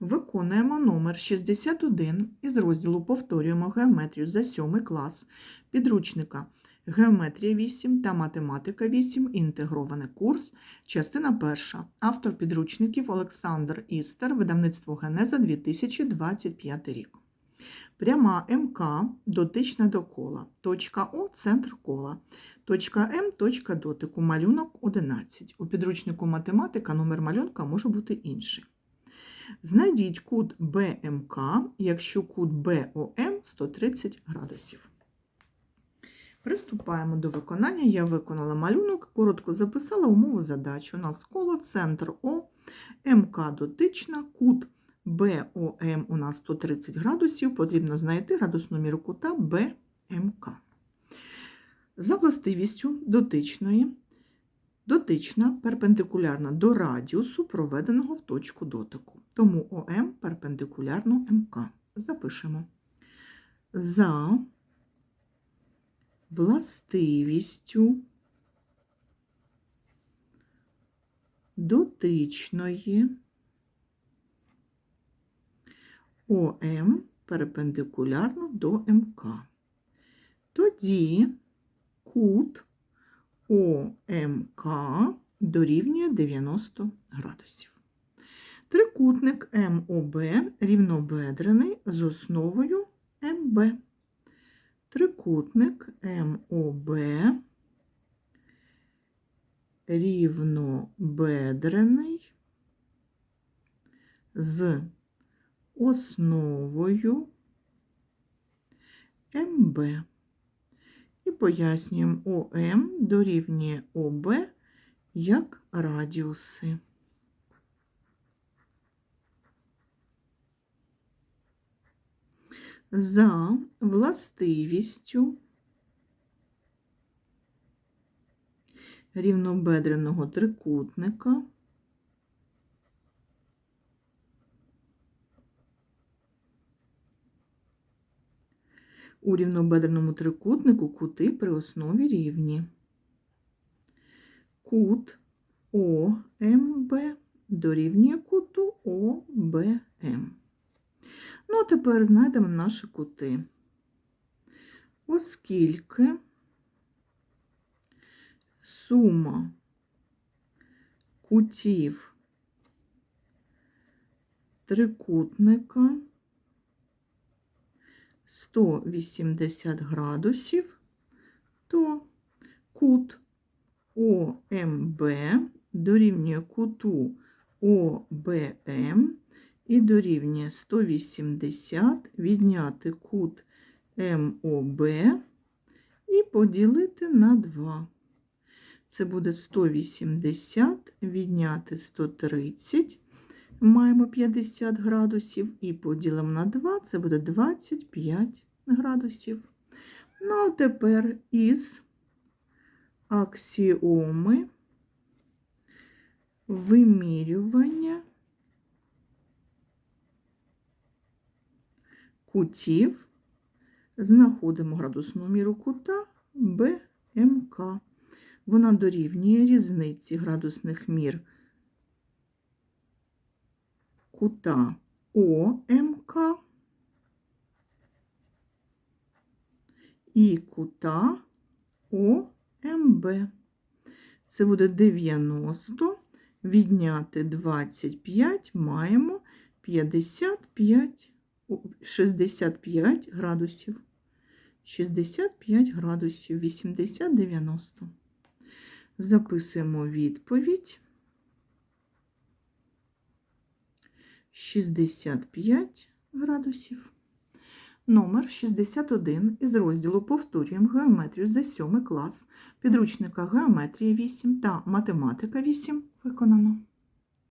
Виконуємо номер 61 із розділу Повторюємо геометрію за 7 клас підручника Геометрія 8 та Математика 8. Інтегрований курс. Частина перша. Автор підручників Олександр Істер. Видавництво Генеза 2025 рік. Пряма МК дотична до кола. Точка О центр кола. Точка М точка дотику. Малюнок 11. У підручнику математика номер малюнка може бути інший. Знайдіть кут БМК, якщо кут БОМ 130 градусів. Приступаємо до виконання. Я виконала малюнок, коротко записала умову задачі. У нас коло, центр О, МК дотична, кут БОМ у нас 130 градусів. Потрібно знайти градусну міру кута БМК. За властивістю дотичної, дотична перпендикулярна до радіусу, проведеного в точку дотику. Тому ОМ перпендикулярно МК. Запишемо. За властивістю дотичної ОМ перпендикулярно до МК. Тоді кут ОМК дорівнює 90 градусів. Трикутник МОБ рівнобедрений з основою МБ. Трикутник МОБ рівнобедрений з основою МБ. І пояснюємо ОМ дорівнює ОБ як радіуси. За властивістю рівнобедреного трикутника у рівнобедреному трикутнику кути при основі рівні. Кут ОМБ дорівнює куту ОБМ. Ну, а тепер знайдемо наші кути. Оскільки сума кутів трикутника 180 градусів, то кут ОМБ дорівнює куту ОБМ і дорівнює 180 відняти кут МОБ і поділити на 2. Це буде 180 відняти 130, маємо 50 градусів, і поділимо на 2, це буде 25 градусів. Ну, а тепер із аксіоми вимірювання кутів знаходимо градусну міру кута БМК. Вона дорівнює різниці градусних мір кута ОМК і кута ОМБ. Це буде 90, відняти 25 маємо 55 65 градусів. 65 градусів, 80-90. Записуємо відповідь. 65 градусів. Номер 61 із розділу Повторюємо геометрію за 7 клас підручника Геометрія 8 та Математика 8 виконано.